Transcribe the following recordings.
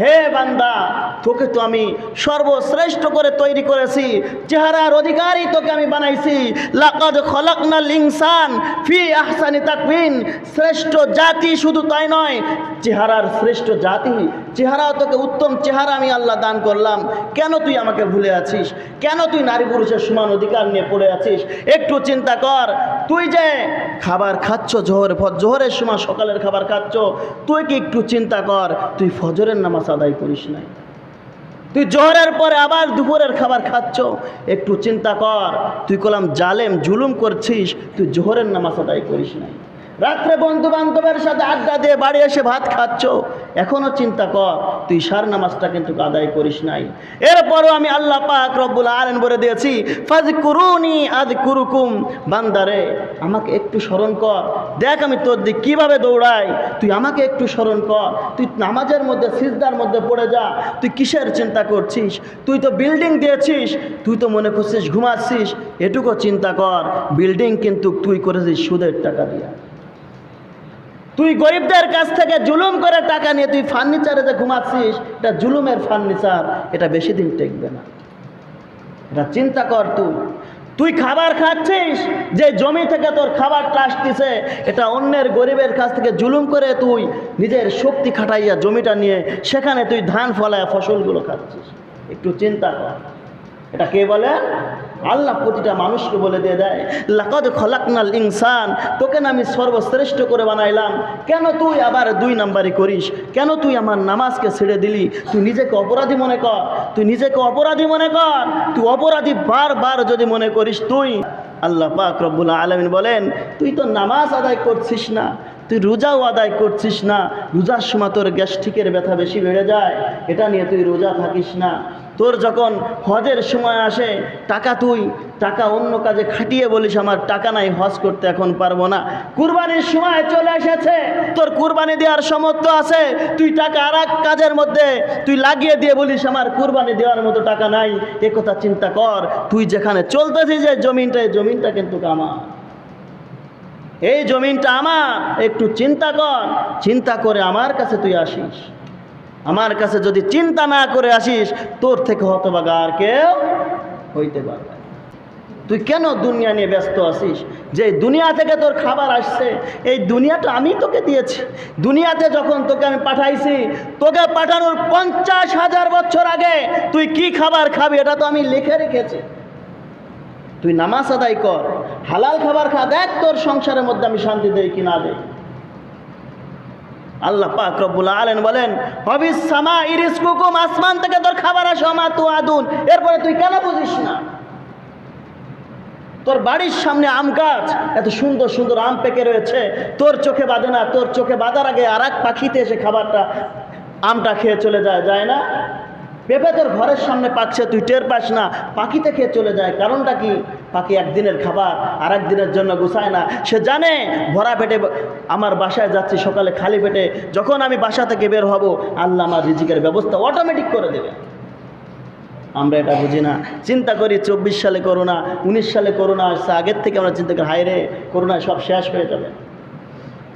হে বান্দা, তোকে তো আমি সর্বশ্রেষ্ঠ করে তৈরি করেছি, চেহারার অধিকারী তোকে আমি বানাইছি। লাকাদ খলাকনাল ইনসান ফি আহসানি তাকবিন শ্রেষ্ঠ জাতি শুধু তাই নয়, চেহারার শ্রেষ্ঠ জাতি চেহারা তোকে উত্তম চেহারা আমি আল্লাহ দান করলাম। কেন তুই আমাকে ভুলে আছিস? কেন তুই নারী পুরুষের সমান অধিকার নিয়ে পড়ে আছিস? একটু চিন্তা কর তুই যে খাবার খাচ্ছ জোহর জোহরের সময় সকালের খাবার খাচ্ছ, তুই কি একটু চিন্তা কর, তুই ফজরের নামাজ আদায় করিস নাই। তুই জোহরের পরে আবার দুপুরের খাবার খাচ্ছ, একটু চিন্তা কর, তুই কলাম জালেম, জুলুম করছিস, তুই জোহরের নামাজ আদায় করিস নাই। রাত্রে বন্ধু বান্ধবের সাথে আড্ডা দিয়ে বাড়ি এসে ভাত খাচ্ছ। এখনও চিন্তা কর, তুই সার নামাজটা কিন্তু আদায় করিস নাই। এরপরও আমি আল্লাহ পাক রব্বুল আলেন বলে দিয়েছি ফাজ কুরুনি আজ কুরুকুম বান্দারে, আমাকে একটু স্মরণ কর। দেখ আমি তোর দিক কীভাবে দৌড়াই। তুই আমাকে একটু স্মরণ কর। তুই নামাজের মধ্যে, সিজদার মধ্যে পড়ে যা। তুই কিসের চিন্তা করছিস? তুই তো বিল্ডিং দিয়েছিস। তুই তো মনে করছিস ঘুমাচ্ছিস। এটুকু চিন্তা কর, বিল্ডিং কিন্তু তুই করেছিস সুদের টাকা দিয়া। তুই গরিবদের কাছ থেকে জুলুম করে টাকা নিয়ে তুই ফার্নিচারে যে ঘুমাচ্ছিস, এটা জুলুমের ফার্নিচার, এটা বেশি দিন টেকবে না। এটা চিন্তা কর তুই। তুই খাবার খাচ্ছিস, যে জমি থেকে তোর খাবারটা আসতেছে, এটা অন্যের গরিবের কাছ থেকে জুলুম করে তুই নিজের শক্তি খাটাইয়া জমিটা নিয়ে, সেখানে তুই ধান ফলায় ফসলগুলো খাচ্ছিস। একটু চিন্তা কর। এটা কে বলে? আল্লাহ প্রতিটা মানুষকে বলে দিয়ে দেয়, লাকদ খলাকনাল ইনসান তোকে না আমি সর্বশ্রেষ্ঠ করে বানাইলাম। কেন তুই আবার দুই নাম্বারই করিস? কেন তুই আমার নামাজকে ছেড়ে দিলি? তুই নিজেকে অপরাধী মনে কর। তুই নিজেকে অপরাধী মনে কর। তুই অপরাধী বারবার যদি মনে করিস তুই, আল্লাহ পাক রব্বুল আলমিন বলেন, তুই তো নামাজ আদায় করছিস না, তুই রোজাও আদায় করছিস না, রোজার সময় তোর গ্যাস্ট্রিকের ব্যথা বেশি বেড়ে যায়, এটা নিয়ে তুই রোজা থাকিস না। তোর যখন হজের সময় আসে, টাকা তুই, টাকা অন্য কাজে খাটিয়ে বলিস, আমার টাকা নাই, হজ করতে এখন পারব না। কুরবানির সময় চলে এসেছে, তোর কুরবানি দেওয়ার সমর্থ আছে। তুই টাকা আর কাজের মধ্যে তুই লাগিয়ে দিয়ে বলিস, আমার কুরবানি দেওয়ার মতো টাকা নাই, এ কথা চিন্তা কর। তুই যেখানে চলতেছিস যে জমিনটা, এই জমিনটা কিন্তু আমার। এই জমিনটা আমার, একটু চিন্তা কর। চিন্তা করে আমার কাছে তুই আসিস। আমার কাছে যদি চিন্তা না করে আসিস, তোর থেকে হতবাগা আর কেউ হইতে পারবে তুই কেন দুনিয়া নিয়ে ব্যস্ত আছিস? যে দুনিয়া থেকে তোর খাবার আসছে, এই দুনিয়াটা আমি তোকে দিয়েছি। দুনিয়াতে যখন তোকে আমি পাঠাইছি, তোকে পাঠানোর পঞ্চাশ হাজার বছর আগে তুই কি খাবার খাবি এটা তো আমি লিখে রেখেছি। তুই নামাজ আদায় কর, হালাল খাবার খা, দেখ তোর সংসারের মধ্যে আমি শান্তি দেই কি না দেই। আল্লাহ পাক রব্বুল আলেন বলেন, হবিস সামা ইরিস কুকুম আসমান থেকে তোর খাবার আসো মা তু আদুন এরপরে তুই কেন বুঝিস না? তোর বাড়ির সামনে আম গাছ, এত সুন্দর সুন্দর আম পেকে রয়েছে, তোর চোখে বাঁধে না, তোর চোখে বাঁধার আগে আর এক পাখিতে এসে খাবারটা, আমটা খেয়ে চলে যায় যায় না? পেঁপে তোর ঘরের সামনে পাচ্ছে, তুই টের পাস না। পাখিতে খেয়ে চলে যায়। কারণটা কি? পাখি একদিনের খাবার আর একদিনের জন্য গুছায় না। সে জানে, ভরা পেটে আমার বাসায় যাচ্ছি, সকালে খালি পেটে। যখন আমি বাসা থেকে বের হব, আল্লাহ আমার রিজিকের ব্যবস্থা অটোমেটিক করে দেবে। আমরা এটা বুঝি না। চিন্তা করি, চব্বিশ সালে করোনা, উনিশ সালে করোনা আসছে। আগের থেকে আমরা চিন্তা করি হায় রে করোনা সব শেষ হয়ে যাবে।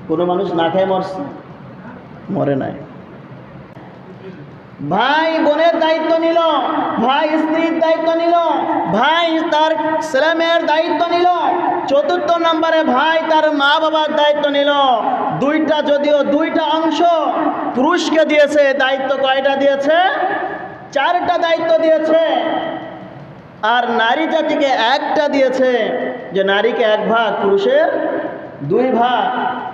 কোনো মানুষ না খেয়ে মরছে? মরে নাই। ভাই বোনের দায়িত্ব নিল, ভাই স্ত্রীর দায়িত্ব নিল, ভাই তার ছেলেমেয়ের দায়িত্ব নিল। চতুর্থ নম্বরে ভাই তার মা বাবার দায়িত্ব নিল। দুইটা যদিও দুইটা অংশ পুরুষকে দিয়েছে, দায়িত্ব কয়টা দিয়েছে? চারটা দায়িত্ব দিয়েছে। আর নারী জাতিকে একটা দিয়েছে, যে নারীকে এক ভাগ, পুরুষের দুই ভাগ।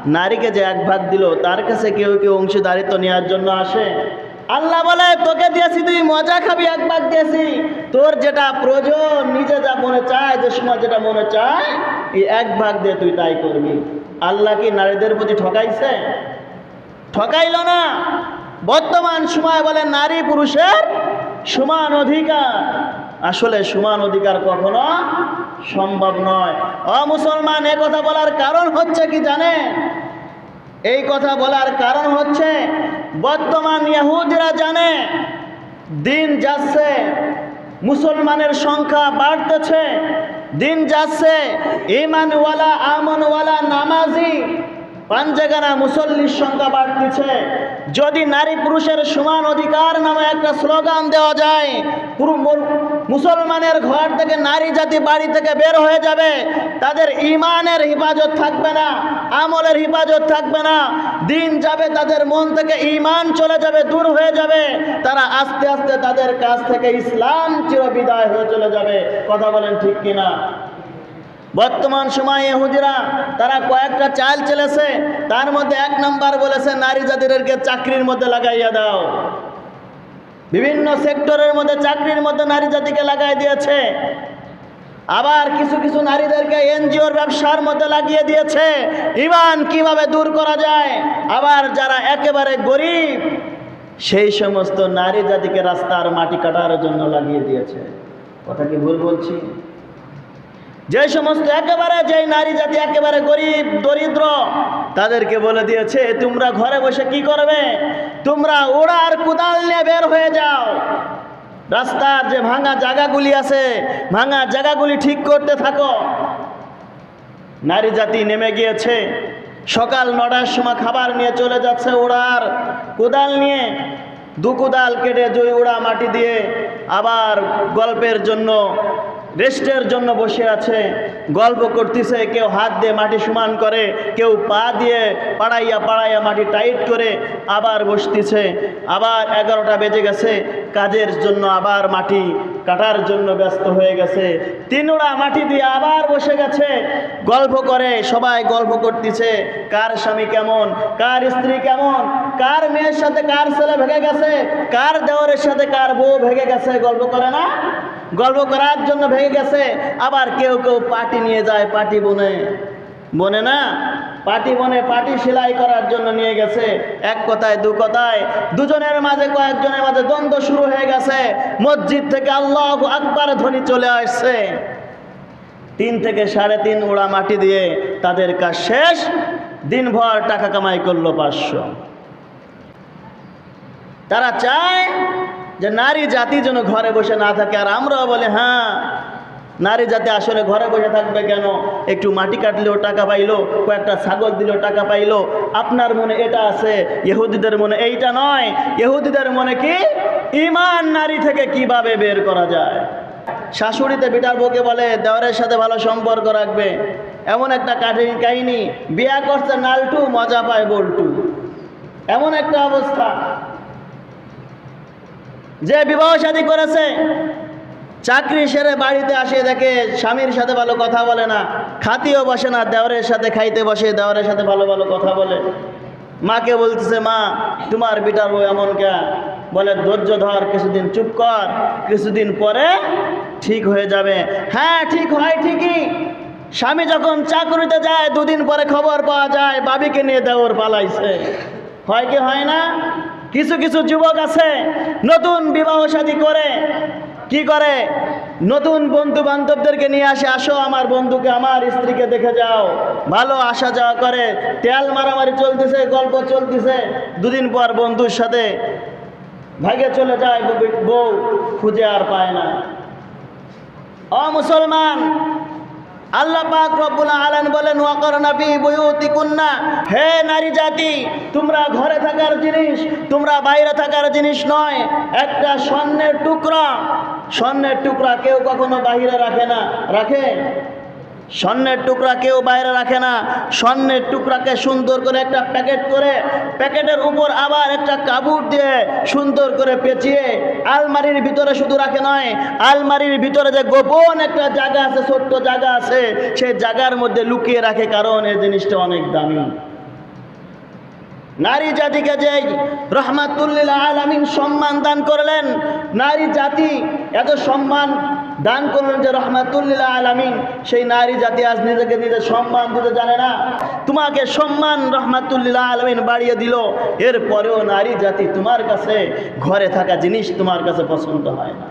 নারীকে যে এক ভাগ দিল, তার কাছে কেউ কেউ অংশীদারিত্ব নেওয়ার জন্য আসে। আল্লাহ বলে, তোকে দিয়েছি তুই, মজা খাবি, এক ভাগ দিয়েছি। তোর যেটা প্রয়োজন, নিজে যা মনে চায়, যে সময় যেটা মনে চায়, এই এক ভাগ দিয়ে তুই তাই করবি। আল্লাহ কি নারীদের প্রতি ঠকাইছে? ঠকাইল না। বর্তমান সময় বলে, নারী পুরুষের সমান অধিকার। আসলে সমান অধিকার কখনো সম্ভব নয়। অমুসলমান কথা বলার কারণ হচ্ছে কি জানে এই কথা বলার কারণ হচ্ছে, বর্তমান ইহুদিরা জানে, দিন যাচ্ছে, মুসলমানের সংখ্যা বাড়তেছে, দিন যাচ্ছে ইমানওয়ালা আমনওয়ালা, নামাজি পাঞ্জাগানা মুসল্লির সংখ্যা বাড়তেছে। যদি নারী পুরুষের সমান অধিকার নামে একটা স্লোগান দেওয়া যায়, পুরো মুসলমানের ঘর থেকে নারী জাতি বাড়ি থেকে বের হয়ে যাবে। তাদের ইমানের হেফাজত থাকবে না, আমলের হেফাজত থাকবে না। দিন যাবে, তাদের মন থেকে ইমান চলে যাবে, দূর হয়ে যাবে। তারা আস্তে আস্তে তাদের কাছ থেকে ইসলাম চিরবিদায় হয়ে চলে যাবে। কথা বলেন ঠিক কিনা? বর্তমান সময়ে হুজরা, তারা কয়েকটা চাল চলেছে, তার মধ্যে এক নাম্বার বলেছে, নারী জাতিদেরকে চাকরির মধ্যে লাগাইয়া দাও। বিভিন্ন সেক্টরের মধ্যে চাকরির মধ্যে নারী জাতিকে লাগাই দিয়েছে। আবার কিছু কিছু নারীদেরকে এনজিওর ব্যবসার মধ্যে লাগিয়ে দিয়েছে। ইমান কীভাবে দূর করা যায়? আবার যারা একেবারে গরিব, সেই সমস্ত নারী জাতিকে রাস্তার মাটি কাটার জন্য লাগিয়ে দিয়েছে। কথা কি ভুল বলছি? যে সমস্ত একেবারে যে নারী জাতি একেবারে গরিব, দরিদ্র, তাদেরকে বলে দিয়েছে, তোমরা ঘরে বসে কি করবে? তোমরা ওড়ার কুদাল নিয়ে বের হয়ে যাও। রাস্তার যে ভাঙা জায়গাগুলি আছে, ভাঙা জায়গাগুলি ঠিক করতে থাকো। নারী জাতি নেমে গিয়েছে। সকাল নটার সময় খাবার নিয়ে চলে যাচ্ছে ওড়ার কোদাল নিয়ে। দু কোদাল কেটে জই ওড়া মাটি দিয়ে আবার গল্পের জন্য রেস্টের জন্য বসে আছে, গল্প করতেছে, কেউ হাত দিয়ে মাটি সমান করে, কেউ পা দিয়ে পাড়াইয়া পাড়াইয়া মাটি টাইট করে আবার বসতেছে, আবার এগারোটা বেজে গেছে, কাজের জন্য আবার মাটি কাটার জন্য ব্যস্ত হয়ে গেছে তিনোড়া মাটি দিয়ে আবার বসে গেছে, গল্প করে, সবাই গল্প করতেছে, কার স্বামী কেমন, কার স্ত্রী কেমন, কার মেয়ের সাথে কার ছেলে ভেঙে গেছে, কার দেওয়ারের সাথে কার বউ ভেঙে গেছে, গল্প করে না? গল্প করার জন্য ভেঙে গেছে। আবার কেউ কেউ পাটি নিয়ে যায় পাটি বনে। বনে না? পাটি বনে পাটি সেলাই করার জন্য নিয়ে গেছে। এক কথায়, দু কথায়, দুজনের মাঝে কয়েকজনের মাঝে দ্বন্দ্ব শুরু হয়ে গেছে। মসজিদ থেকে আল্লাহ আকবার ধ্বনি চলে আসছে। তিন থেকে সাড়ে তিন উড়া মাটি দিয়ে তাদের কাজ শেষ। দিনভর টাকা কামাই করল পাঁচশো। তারা চায় যে নারী জাতি যেন ঘরে বসে না থাকে। আর আমরাও বলে হ্যাঁ নারী জাতি আসলে ঘরে বসে থাকবে কেন? একটু মাটি কাটলেও টাকা পাইলো, কয়েকটা ছাগল দিলেও টাকা পাইলো। আপনার মনে এটা আছে, ইহুদিদের মনে এইটা নয়। ইহুদিদের মনে কি? ইমান নারী থেকে কীভাবে বের করা যায়? শাশুড়িতে বিটার বউকে বলে, দেওয়ারের সাথে ভালো সম্পর্ক রাখবে। এমন একটা কাহিনী কাহিনী, বিয়া করছে নালটু, মজা পায় বল্টু। এমন একটা অবস্থা। যে বিবাহ শাদী করেছে, চাকরি সেরে বাড়িতে আসে দেখে স্বামীর সাথে ভালো কথা বলে না, খাতিও বসে না, দেওরের সাথে খাইতে বসে দেওয়ারের সাথে ভালো ভালো কথা বলে। মাকে বলতেছে, মা, তোমার বিটার বউ এমন কে? বলে, ধৈর্য ধর, কিছুদিন চুপ কর, কিছুদিন পরে ঠিক হয়ে যাবে। হ্যাঁ ঠিক হয়, ঠিকই। স্বামী যখন চাকরিতে যায়, দুদিন পরে খবর পাওয়া যায়, বাবিকে নিয়ে দেওর পালাইছে। হয় কি হয় না? কিছু কিছু যুবক আছে, নতুন বিবাহ শাদী করে। কি করে? নতুন বন্ধু বান্ধবদেরকে নিয়ে আসে, আসো আমার বন্ধুকে, আমার স্ত্রীকে দেখে যাও। ভালো আসা যাওয়া করে। তেল মারামারি চলতেছে, গল্প চলতেছে। দুদিন পর বন্ধুর সাথে ভাগে চলে যায় বউ, খুঁজে আর পায় না। অ, মুসলমান আল্লাহ পাক রব্বুল আলামিন বলেন ওয়াকরনা ফি বুয়ুতিকুন্না। হে নারী জাতি, তোমরা ঘরে থাকার জিনিস, তোমরা বাইরে থাকার জিনিস নয়, একটা স্বর্ণের টুকরা। স্বর্ণের টুকরা কেউ কখনো বাইরে রাখে না। রাখে? স্বর্ণের টুকরা কেউ বাইরে রাখে না। স্বর্ণের টুকরাকে সুন্দর করে একটা প্যাকেট করে, প্যাকেটের উপর আবার একটা কাপড় দিয়ে সুন্দর করে পেঁচিয়ে আলমারির ভিতরে শুধু রাখে নয়, আলমারির ভিতরে যে গোপন একটা জায়গা আছে, ছোট্ট জায়গা আছে, সেই জায়গার মধ্যে লুকিয়ে রাখে, কারণ এই জিনিসটা অনেক দামি। নারী জাতিকে যে রহমাতুল্লিল আলামিন সম্মান দান করলেন, নারী জাতি এত সম্মান দান করলেন যে রহমাতুল্লিল আলামিন, সেই নারী জাতি আজ নিজেকে নিজে সম্মান দিতে জানে না। তোমাকে সম্মান রহমাতুল্লিল আলামিন বাড়িয়ে দিল, এরপরেও নারী জাতি তোমার কাছে, ঘরে থাকা জিনিস তোমার কাছে পছন্দ হয় না।